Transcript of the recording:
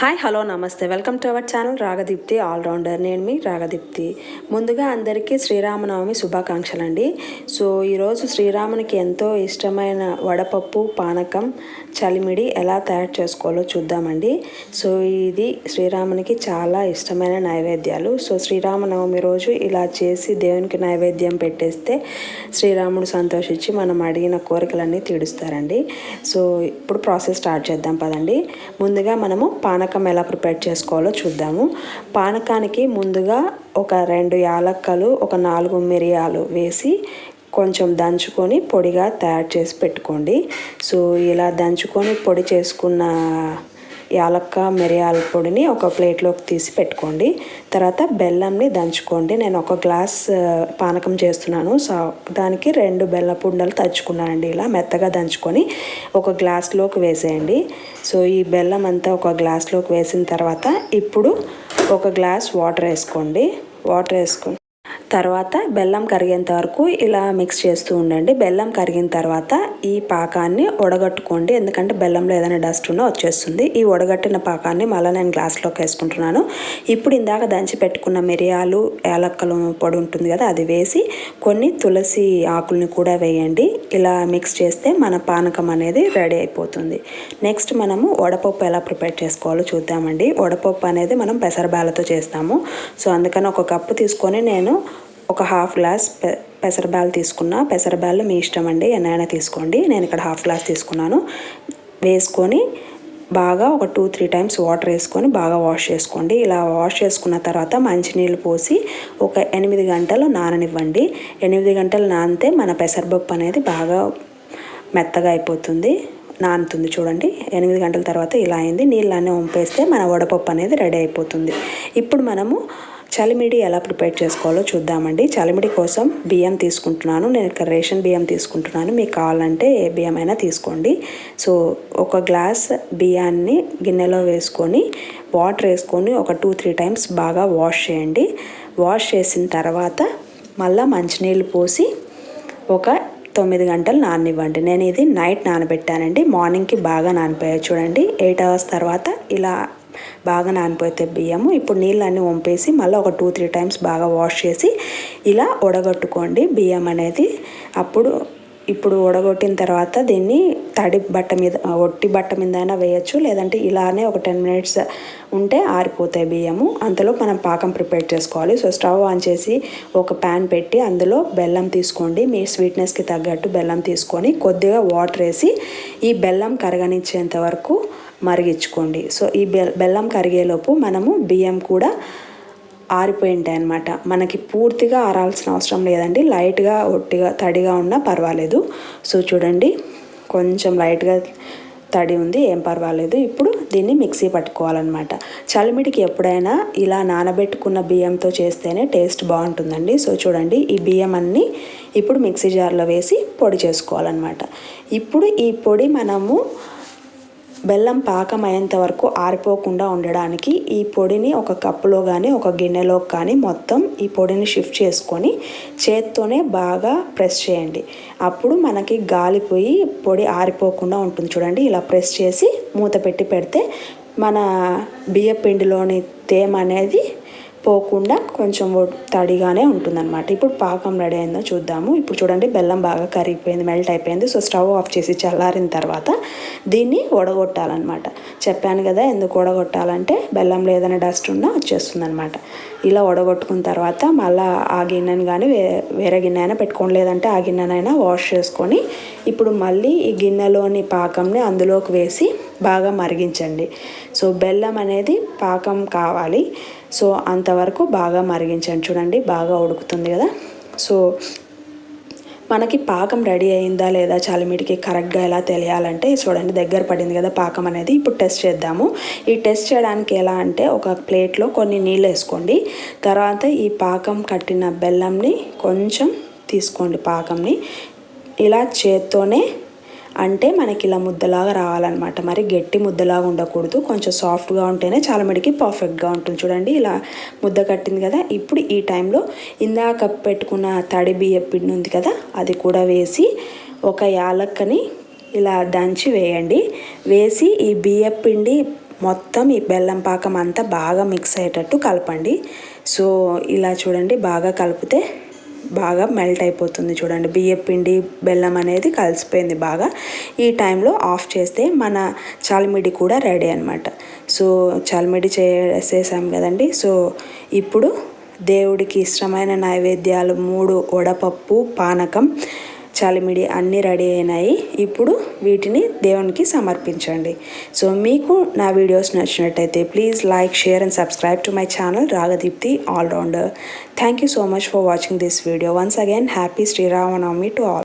Hi hello నమస్తే. Welcome to our channel Ragadeepthi allrounder. నేను మీ రాగదీప్తి. ముందుగా అందరికీ శ్రీరామనవమి శుభాకాంక్షలు అండి సో ఈరోజు శ్రీరామునికి ఎంతో ఇష్టమైన వడపప్పు పానకం చలిమిడి ఎలా తయారు చేసుకోవాలో చూద్దామండి. సో ఇది శ్రీరామునికి చాలా ఇష్టమైన నైవేద్యాలు. సో శ్రీరామనవమి రోజు ఇలా చేసి దేవునికి నైవేద్యం పెట్టేస్తే శ్రీరాముడు సంతోషించి మనం అడిగిన కోరికలన్నీ తీడుస్తారండి సో ఇప్పుడు ప్రాసెస్ స్టార్ట్ చేద్దాం పదండి. ముందుగా మనము పానకం ఎలా ప్రిపేర్ చేసుకోవాలో చూద్దాము. పానకానికి ముందుగా ఒక రెండు యాలక్కలు ఒక నాలుగు మిరియాలు వేసి కొంచెం దంచుకొని పొడిగా తయారు చేసి పెట్టుకోండి. సో ఇలా దంచుకొని పొడి చేసుకున్న యాలక్క మిరియాల పొడిని ఒక ప్లేట్లోకి తీసి పెట్టుకోండి. తర్వాత బెల్లంని దంచుకోండి. నేను ఒక గ్లాస్ పానకం చేస్తున్నాను. సో దానికి రెండు బెల్ల పుండలు తచ్చుకున్నానండి. ఇలా మెత్తగా దంచుకొని ఒక గ్లాస్లోకి వేసేయండి. సో ఈ బెల్లం అంతా ఒక గ్లాస్లోకి వేసిన తర్వాత ఇప్పుడు ఒక గ్లాస్ వాటర్ వేసుకోండి. వాటర్ వేసుకొని తర్వాత బెల్లం కరిగేంత వరకు ఇలా మిక్స్ చేస్తూ ఉండండి. బెల్లం కరిగిన తర్వాత ఈ పాకాన్ని వడగట్టుకోండి. ఎందుకంటే బెల్లంలో ఏదైనా డస్ట్ ఉన్నా వచ్చేస్తుంది. ఈ వడగట్టిన పాకాన్ని మళ్ళీ నేను గ్లాస్లోకి వేసుకుంటున్నాను. ఇప్పుడు ఇందాక దంచి పెట్టుకున్న మిరియాలు యాలక్కలు పొడి ఉంటుంది కదా అది వేసి కొన్ని తులసి ఆకుల్ని కూడా వేయండి. ఇలా మిక్స్ చేస్తే మన పానకం అనేది రెడీ అయిపోతుంది. నెక్స్ట్ మనము వడపప్పు ఎలా ప్రిపేర్ చేసుకోవాలో చూద్దామండి. వడపప్పు అనేది మనం పెసరబాలతో చేస్తాము. సో అందుకని ఒక కప్పు తీసుకొని నేను ఒక హాఫ్ గ్లాస్ పె పెసరబాలు తీసుకున్నా. పెసరబాలు మీ ఇష్టం అండి ఎన్నైనా తీసుకోండి. నేను ఇక్కడ హాఫ్ గ్లాస్ తీసుకున్నాను. వేసుకొని బాగా ఒక టూ త్రీ టైమ్స్ వాటర్ వేసుకొని బాగా వాష్ చేసుకోండి. ఇలా వాష్ చేసుకున్న తర్వాత మంచినీళ్ళు పోసి ఒక ఎనిమిది గంటలు నాననివ్వండి. ఎనిమిది గంటలు నానితే మన పెసరపప్పు అనేది బాగా మెత్తగా అయిపోతుంది నానుతుంది చూడండి. ఎనిమిది గంటల తర్వాత ఇలా అయింది. నీళ్ళన్నీ వంపేస్తే మన వడపప్పు అనేది రెడీ అయిపోతుంది. ఇప్పుడు మనము చలిమిడి ఎలా ప్రిపేర్ చేసుకోవాలో చూద్దామండి. చలిమిడి కోసం బియ్యం తీసుకుంటున్నాను. నేను ఇక్కడ రేషన్ బియ్యం తీసుకుంటున్నాను. మీకు కావాలంటే ఏ బియ్యం అయినా తీసుకోండి. సో ఒక గ్లాస్ బియ్యాన్ని గిన్నెలో వేసుకొని వాటర్ వేసుకొని ఒక టూ త్రీ టైమ్స్ బాగా వాష్ చేయండి. వాష్ చేసిన తర్వాత మళ్ళీ మంచినీళ్ళు పోసి ఒక తొమ్మిది గంటలు నాననివ్వండి. నేను ఇది నైట్ నానబెట్టానండి. మార్నింగ్కి బాగా నానిపోయాయి చూడండి. ఎయిట్ అవర్స్ తర్వాత ఇలా బాగా నానిపోతే బియ్యము. ఇప్పుడు నీళ్ళన్నీ వంపేసి మళ్ళీ ఒక టూ త్రీ టైమ్స్ బాగా వాష్ చేసి ఇలా ఉడగొట్టుకోండి బియ్యం అనేది అప్పుడు ఇప్పుడు ఉడగొట్టిన తర్వాత దీన్ని తడి బట్ట మీద ఒట్టి బట్ట మీద అయినా వేయచ్చు. లేదంటే ఇలానే ఒక టెన్ మినిట్స్ ఉంటే ఆరిపోతాయి బియ్యము. అంతలో మనం పాకం ప్రిపేర్ చేసుకోవాలి. సో స్టవ్ ఆన్ చేసి ఒక ప్యాన్ పెట్టి అందులో బెల్లం తీసుకోండి. మీ స్వీట్నెస్కి తగ్గట్టు బెల్లం తీసుకొని కొద్దిగా వాటర్ వేసి ఈ బెల్లం కరగనిచ్చేంత వరకు మరిగించుకోండి. సో ఈ బెల్ బెల్లం కరిగేలోపు మనము బియ్యం కూడా ఆరిపోయి ఉంటాయి అన్నమాట. మనకి పూర్తిగా ఆరాల్సిన అవసరం లేదండి. లైట్గా ఒట్టిగా తడిగా ఉన్నా పర్వాలేదు. సో చూడండి. కొంచెం లైట్గా తడి ఉంది ఏం పర్వాలేదు. ఇప్పుడు దీన్ని మిక్సీ పట్టుకోవాలన్నమాట. చలిమిడికి ఎప్పుడైనా ఇలా నానబెట్టుకున్న బియ్యంతో చేస్తేనే టేస్ట్ బాగుంటుందండి. సో చూడండి. ఈ బియ్యం అన్నీ ఇప్పుడు మిక్సీ జార్లో వేసి పొడి చేసుకోవాలన్నమాట. ఇప్పుడు ఈ పొడి మనము బెల్లం పాకం వరకు ఆరిపోకుండా ఉండడానికి ఈ పొడిని ఒక కప్పులో కానీ ఒక గిన్నెలో కానీ మొత్తం ఈ పొడిని షిఫ్ట్ చేసుకొని చేత్తోనే బాగా ప్రెస్ చేయండి. అప్పుడు మనకి గాలిపోయి పొడి ఆరిపోకుండా ఉంటుంది చూడండి. ఇలా ప్రెస్ చేసి మూత పెట్టి పెడితే మన బియ్య పిండిలోని తేమ అనేది పోకుండా కొంచెం తడిగానే ఉంటుందన్నమాట. ఇప్పుడు పాకం రెడీ అయిందో చూద్దాము. ఇప్పుడు చూడండి బెల్లం బాగా కరిగిపోయింది మెల్ట్ అయిపోయింది. సో స్టవ్ ఆఫ్ చేసి చల్లారిన తర్వాత దీన్ని వడగొట్టాలన్నమాట. చెప్పాను కదా ఎందుకు వడగొట్టాలంటే బెల్లం లేదనే డస్ట్ ఉన్నా వచ్చేస్తుంది అనమాట ఇలా వడగొట్టుకున్న తర్వాత మళ్ళీ ఆ గిన్నెని కానీ వే వేరే గిన్నె అయినా పెట్టుకోండి లేదంటే ఆ గిన్నెనైనా వాష్ చేసుకొని ఇప్పుడు మళ్ళీ ఈ గిన్నెలోని పాకంని అందులోకి వేసి బాగా మరిగించండి. సో బెల్లం అనేది పాకం కావాలి. సో అంతవరకు బాగా మరిగించండి. చూడండి బాగా ఉడుకుతుంది కదా. సో మనకి పాకం రెడీ అయిందా లేదా చలిమిడికి కరెక్ట్గా ఎలా తెలియాలంటే చూడండి దగ్గర పడింది కదా పాకం అనేది ఇప్పుడు టెస్ట్ చేద్దాము. ఈ టెస్ట్ చేయడానికి ఎలా అంటే ఒక ప్లేట్లో కొన్ని నీళ్ళు వేసుకోండి. తర్వాత ఈ పాకం కట్టిన బెల్లంని కొంచెం తీసుకోండి పాకంని. ఇలా చేత్తోనే అంటే మనకి ఇలా ముద్దలాగా రావాలన్నమాట. మరి గట్టి ముద్దలాగా ఉండకూడదు. కొంచెం సాఫ్ట్గా ఉంటేనే చాలా మటుకి పర్ఫెక్ట్గా ఉంటుంది. చూడండి ఇలా ముద్ద కట్టింది కదా. ఇప్పుడు ఈ టైంలో ఇందాక పెట్టుకున్న తడి బియ్య పిండి ఉంది కదా అది కూడా వేసి ఒక యాలక్కని ఇలా దంచి వేయండి. వేసి ఈ బియ్య పిండి మొత్తం ఈ బెల్లం పాకం అంతా బాగా మిక్స్ అయ్యేటట్టు కలపండి. సో ఇలా చూడండి బాగా కలిపితే బాగా మెల్ట్ అయిపోతుంది చూడండి. బియ్యం పిండి బెల్లం అనేది కలిసిపోయింది బాగా. ఈ టైంలో ఆఫ్ చేస్తే మన చాలిమిడి కూడా రెడీ అనమాట సో చాలిమిడి చేసేసాం కదండి. సో ఇప్పుడు దేవుడికి ఇష్టమైన నైవేద్యాలు మూడు వడపప్పు పానకం చాలిమిడి అన్నీ రెడీ అయినాయి. ఇప్పుడు వీటిని దేవునికి సమర్పించండి. సో మీకు నా వీడియోస్ నచ్చినట్టయితే please like share and subscribe to my channel Ragadeepthi allrounder. Thank you so much for watching this video. Once again happy Sriramanavami to all.